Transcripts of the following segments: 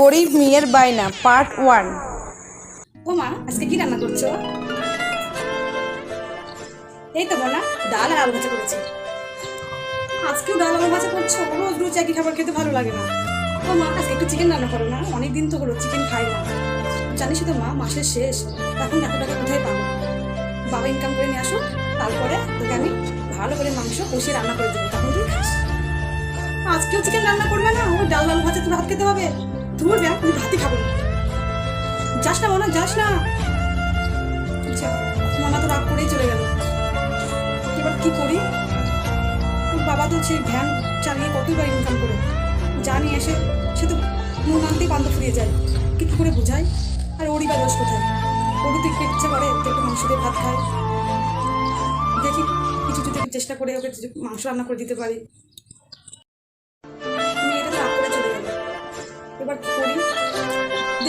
গরিব মেয়ের বায়না পার্ট ওয়ান ও মা, আজকে কি রান্না করছ? এই তো বোনা ডাল আর আলু ভাজা করেছি। আজকেও ডাল আলু ভাজা করছ? রোজ রোজ একই খাবার খেতে ভালো লাগে না। ও মা, আজকে একটু চিকেন রান্না করো না? অনেক দিন তো হলো চিকেন খাই না। জানিস তো মা, মাসের শেষ। এখন এত টাকা কোথায় পাবো? বাবা ইনকাম করে নিয়ে আসুক, তারপরে তোকে আমি ভালো করে মাংস কষিয়ে রান্না করে দেবো। তখন তুই খাস। আজকেও চিকেন রান্না করবে না? ওই ডাল আলু ভাজা তুই ভাত খেতে হবে? তুই দেখ তুই ভাতই খাব না। যাস না মনে যাস না। মামা তো রাগ করেই চলে গেল। এবার কি করি? বাবা তো সেই ভ্যান চালিয়ে কতবার ইনকাম করে। যা নিয়ে এসে সে তো নুন আনতেই পান্তা ফুরিয়ে যায়। কি করে বোঝায়? আর ওরই বা দোষ কোথায়? ওরও তো একটু ইচ্ছে করে একটু মাংস দিয়ে ভাত খায়। দেখি, কিছু যদি চেষ্টা করে ওকে মাংস রান্না করে দিতে পারি।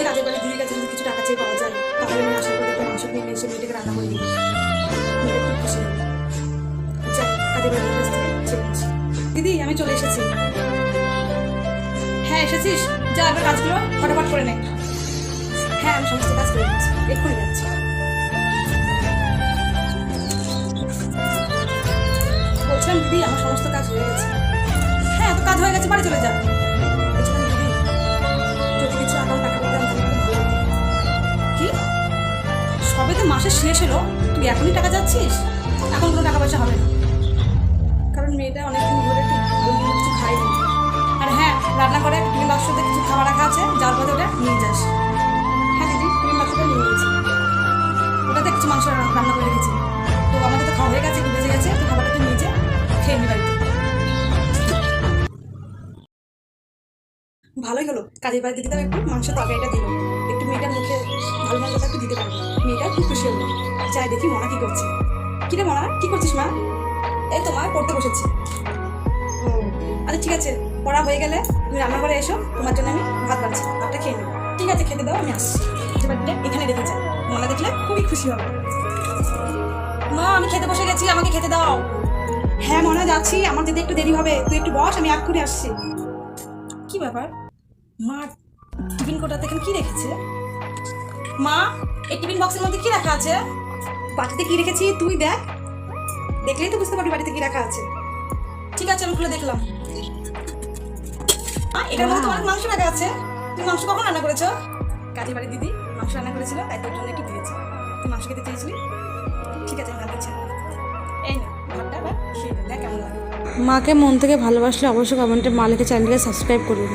রাতের বাড়ি দিদির কাছে যদি কিছু টাকা চেয়ে পাওয়া যায়, তাহলে আমি আশা করি একটা মাংস নিয়ে এসে মেয়েটাকে রান্না করে দিই খুব কাজের দিদি, আমি চলে এসেছি। হ্যাঁ এসেছিস? যা, এবার কাজগুলো ফটাফট করে নে। হ্যাঁ আমি সমস্ত কাজ করে দিচ্ছি এক্ষুনি যাচ্ছি। বলছিলাম, দিদি, আমার সমস্ত কাজ হয়ে গেছে। হ্যাঁ তো কাজ হয়ে গেছে, বাড়ি চলে যা। সবে তো মাসের শেষ হলো। তুই এখনই টাকা যাচ্ছিস? এখন কোনো টাকা পয়সা হবে না। কারণ মেয়েটা অনেকদিন ধরে কিছু খায়নি। আর হ্যাঁ রান্না করে টিফিন বাক্সতে কিছু খাবার রাখা আছে, যার পথে ওটা নিয়ে যাস। হ্যাঁ দিদি টিফিন বাক্সটা নিয়ে নিয়েছি। ওটাতে কিছু মাংস রান্না করে রেখেছি। তো আমাদের তো খাওয়া হয়ে গেছে বেজে গেছে, তো খাবারটা তুই নিয়ে যা খেয়ে নি বাড়িতে। ভালোই হলো। কাজের বাড়িতে দিতাম একটু মাংস তরকারিটা দিল একটু মেয়েটার মুখে ভালো মন্দটা একটু দিতে পারব। খুশি হলো যাই দেখি মনা কি করছে। কি রে মনা কি করছিস মা? এই তো মা পড়তে বসেছি। ও আচ্ছা ঠিক আছে, পড়া হয়ে গেলে তুমি রান্না করে এসো, তোমার জন্য আমি ভাত বাড়ছি ভাতটা খেয়ে নেব। ঠিক আছে, খেতে দাও, আমি আসছি। এখানে রেখে যাই মনা দেখলে খুবই খুশি হবে। মা, আমি খেতে বসে গেছি, আমাকে খেতে দাও। হ্যাঁ মনে, যাচ্ছি, আমার যদি একটু দেরি হবে, তুই একটু বস, আমি এক্ষুনি আসছি। কি ব্যাপার? মা, টিফিন কোটাতে এখানে কি রেখেছে? মা এই টিফিন বক্সের মধ্যে কি রাখা আছে? বাটিতে কি রেখেছি? তুই দেখ। দেখলেই তো বুঝতে পারবি বাড়িতে কি রাখা আছে। ঠিক আছে আমি খুলে দেখলাম। এটার মধ্যে অনেক মাংস রাখা আছে। তুমি মাংস কখন রান্না করেছ? কাজী বাড়ি দিদি মাংস রান্না করেছিল তাই তোর জন্য একটু দিয়েছি। তুই মাংস খেতে চেয়েছিলি? ঠিক আছে আমি ভাত এই ভাতটা নে, দেখ কেমন লাগে। মাকে মন থেকে ভালোবাসলে অবশ্যই কমেন্টে মা লিখে চ্যানেলকে সাবস্ক্রাইব করুন